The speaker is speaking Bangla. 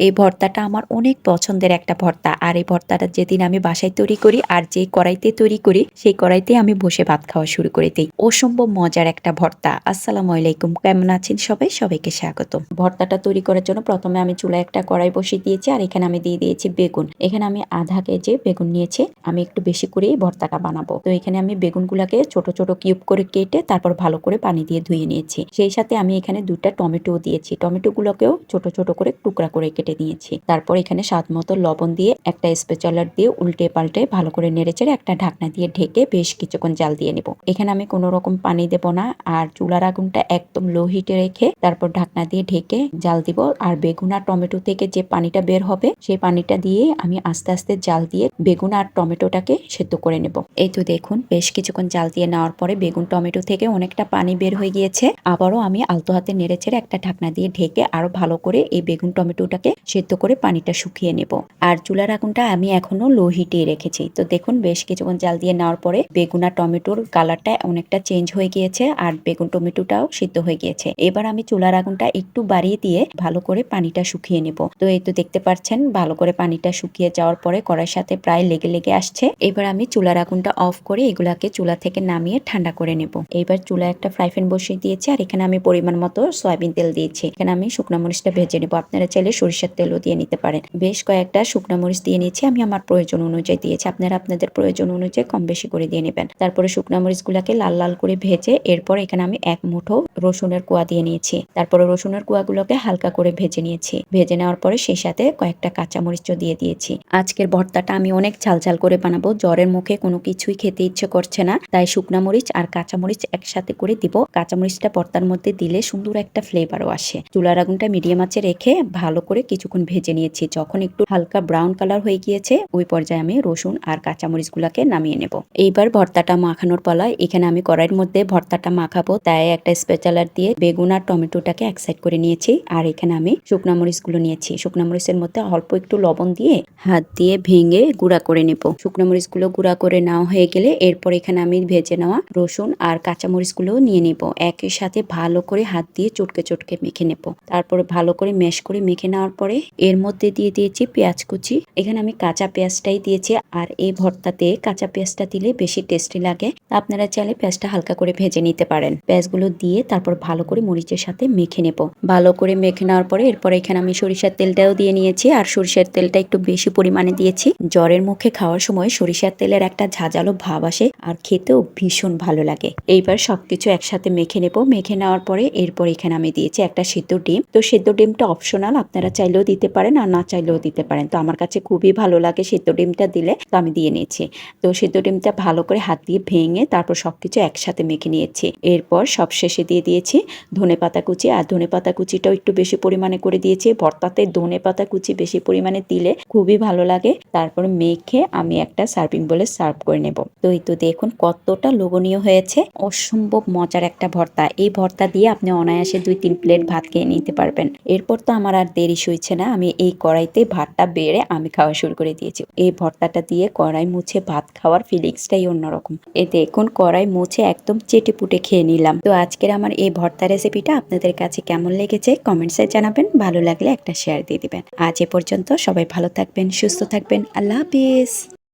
এই ভর্তাটা আমার অনেক পছন্দের একটা ভর্তা। আর এই ভর্তাটা যেদিন আমি বাসায় তৈরি করি আর যে কড়াইতে তৈরি করি, সেই কড়াইতে আমি বসে ভাত খাওয়া শুরু করে দিই। অসম্ভব মজার একটা ভর্তা। আসসালামু আলাইকুম। কেমন আছেন সবাই? সবাইকে স্বাগত ভর্তাটা তৈরি করার জন্য প্রথমে আমি চুলায় একটা কড়াই বসিয়ে দিয়েছি আর এখানে আমি দিয়ে দিয়েছি বেগুন। এখানে আমি আধা কেজি বেগুন নিয়েছি। আমি একটু বেশি করেই ভর্তাটা বানাবো। তো এখানে আমি বেগুনগুলাকে ছোট ছোট কিউব করে কেটে তারপর ভালো করে পানি দিয়ে ধুয়ে নিয়েছি। সেই সাথে আমি এখানে দুটা টমেটো দিয়েছি। টমেটোগুলোকেও ছোট ছোট করে টুকরা করে কেটে নিয়েছি। তারপর এখানে স্বাদ মতো লবণ দিয়ে একটা স্পেচালার দিয়ে উল্টে পাল্টে ভালো করে নেড়েচেড়ে একটা ঢাকনা দিয়ে ঢেকে বেশ কিছুক্ষণ জাল দিয়ে নেব। এখানে আমি কোনো রকম পানি দেব না আর চুলার আগুনটা একদম লো হিটে রেখে তারপর ঢাকনা দিয়ে ঢেকে জাল দিব আর বেগুন আর টমেটো থেকে যে পানিটা বের হবে সেই পানিটা দিয়ে আমি আস্তে আস্তে জাল দিয়ে বেগুন আর টমেটোটাকে সেদ্ধ করে নেব। এই তো দেখুন, বেশ কিছুক্ষণ জাল দিয়ে নেওয়ার পরে বেগুন, টমেটো থেকে অনেকটা পানি বের হয়ে গিয়েছে। আবারও আমি আলতো হাতে নেড়ে ছেড়ে একটা ঢাকনা দিয়ে ঢেকে আরও ভালো করে এই বেগুন, টমেটোটাকে সেদ্ধ করে পানিটা শুকিয়ে নেব। আর চুলার আগুনটা আমি এখনও লো হিটে রেখেছি। তো দেখুন, বেশ কিছুক্ষণ জাল দিয়ে নেওয়ার পরে বেগুন আর টমেটোর কালারটা অনেকটা চেঞ্জ হয়ে গিয়েছে আর বেগুন টমেটোটাও সিদ্ধ হয়ে গিয়েছে। এবার আমি চুলার আগুনটা একটু বাড়িয়ে দিয়ে ভালো করে পানিটা শুকিয়ে নেব। তো এই তো দেখতে পাচ্ছেন, ভালো করে পানিটা শুকিয়ে যাওয়ার পরে কড়াইয়ের সাথে প্রায় লেগে লেগে আসছে। এবার আমি চুলার আগুনটা অফ করে এগুলাকে চুলা থেকে নামিয়ে ঠান্ডা করে নেব। এবার চুলা একটা ফ্রাই প্যান বসিয়ে দিয়েছি আর এখানে আমি পরিমাণ মতো সয়াবিন তেল দিয়েছি। এখানে আমি শুকনো মরিচটা ভেজে নেব। আপনারা চাইলে সরিষার তেলও দিয়ে নিতে পারেন। বেশ কয়েকটা শুকনো মরিচ দিয়ে নিয়েছি, আমি আমার প্রয়োজন অনুযায়ী দিয়েছি। আপনারা আপনাদের প্রয়োজন অনুযায়ী কম বেশি করে দিয়ে নেবেন। তারপরে শুকনো মরিচগুলোকে লাল লাল করে ভেজে, এরপর এখানে আমি এক মুঠো রসুনের কুয়া দিয়ে নিয়েছি। তারপরে রসুনের কুয়াগুলোকে হালকা করে ভেজে নিয়েছি। ভেজে নেওয়ার পরে সেই সাথে কয়েকটা কাঁচা মরিচও দিয়ে দিয়েছি। আজকের ভর্তাটা আমি অনেক ঝাল ঝাল করে বানাবো। জ্বরের মুখে কোনো কিছুই খেতে ইচ্ছে করছে না। তাই শুকনা মরিচ আর কাঁচা মরিচ একসাথে করে দিব। কাঁচা মরিচটা ভর্তার মধ্যে দিলে সুন্দর একটা ফ্লেভারও আসে। চুলার আগুনটা মিডিয়াম আঁচে রেখে ভালো করে কিছুক্ষণ ভেজে নিয়েছি। যখন একটু হালকা ব্রাউন কালার হয়ে গিয়েছে, ওই পর্যায়ে আমি রসুন আর কাঁচা মরিচগুলোকে নামিয়ে নেব। এইবার ভর্তাটা মাখানোর পালায়, এখানে আমি কড়াইয়ের মধ্যে ভর্তাটা মাখাবো। তাই একটা স্পেচালার দিয়ে বেগুন আর টমেটোটাকে এক সাইড করে নিয়েছি। আর এখানে আমি শুকনা মরিচগুলো নিয়েছি। শুকনা মরিচের মধ্যে অল্প একটু লবণ দিয়ে হাত দিয়ে ভেঙে গুঁড়া করে নেব। শুকনো মরিচগুলো গুঁড়া করে নেওয়া হয়ে গেলে এরপর এখানে আমি ভেজে নেওয়া রসুন আর কাঁচা মরিচগুলো নিয়ে নেব। একই সাথে ভালো করে হাত দিয়ে চটকে চটকে মেখে নেব। তারপর ভালো করে ম্যাশ করে মেখে নেওয়ার পরে এর মধ্যে দিয়ে দিয়েছি পেঁয়াজ কুচি। এখানে আমি কাঁচা পেঁয়াজটাই দিয়েছি আর এই ভর্তাতে কাঁচা পেঁয়াজটা দিলে বেশি টেস্টি লাগে। আপনারা চাইলে পেঁয়াজটা হালকা করে ভেজে নিতে পারেন। পেঁয়াজগুলো দিয়ে তারপর ভালো করে মরিচের সাথে মেখে নেব। ভালো করে মেখে নেওয়ার পরে এরপর এখানে আমি সরিষার তেলটাও দিয়ে নিয়েছি আর সরিষার তেলটা একটু বেশি পরিমাণে দিয়েছি। জ্বরের মুখে খাওয়ার সময় সরিষার তেলের একটা ঝাঁঝালো ভাব আসে আর খেতেও ভীষণ ভালো লাগে। এইবার সবকিছু একসাথে মেখে নেব। মেখে নেওয়ার পরে এরপর এখানে আমি দিয়েছি একটা সিদ্ধ ডিম। তো সিদ্ধ ডিমটা অপশনাল আপনারা চাইলেও দিতে পারেন আর না চাইলেও দিতে পারেন। তো আমার কাছে খুবই ভালো লাগে সিদ্ধ ডিমটা দিলে, তো আমি দিয়ে নিয়েছি। তো সিদ্ধ ডিমটা ভালো করে হাত দিয়ে ভেঙে তারপর সবকিছু একসাথে মেখে নিয়েছি। এরপর সব শেষে দিয়ে দিয়েছি ধনে পাতা কুচি। আর ধনে পাতা কুচিটাও একটু বেশি পরিমাণে করে দিয়েছি। ভর্তাতে ধনে পাতা কুচি বেশি পরিমাণে দিলে খুবই ভালো লাগে। তারপর মেখে আমি একটা সার্ভিং বলে সার্ভ করে নেব। তো এই তো দেখুন কতটা লোভনীয় হয়েছে। অসম্ভব মজার একটা ভর্তা। এই ভর্তা দিয়ে আপনি অনায়াসে দুই তিন প্লেট ভাত খেয়ে নিতে পারবেন। এরপর তো আমার আর দেরি সইছে না, আমি এই কড়াইতে ভাতটা বেড়ে আমি খাওয়া শুরু করে দিয়েছি। এই ভর্তাটা দিয়ে কড়াই মুছে ভাত খাওয়ার ফিলিংসটাই অন্যরকম। এ দেখুন, কড়াই মুছে একদম চেটে পুটে খেয়ে নিলাম। তো আজকের আমার এই ভর্তা রেসিপিটা আপনাদের কাছে কেমন লেগেছে কমেন্টসে জানাবেন, ভালো লাগলে একটা শেয়ার দিয়ে দিবেন। আজ এ পর্যন্ত সবাই ভালো থাকবেন, সুস্থ থাকবেন, আল্লাহ হাফিজ।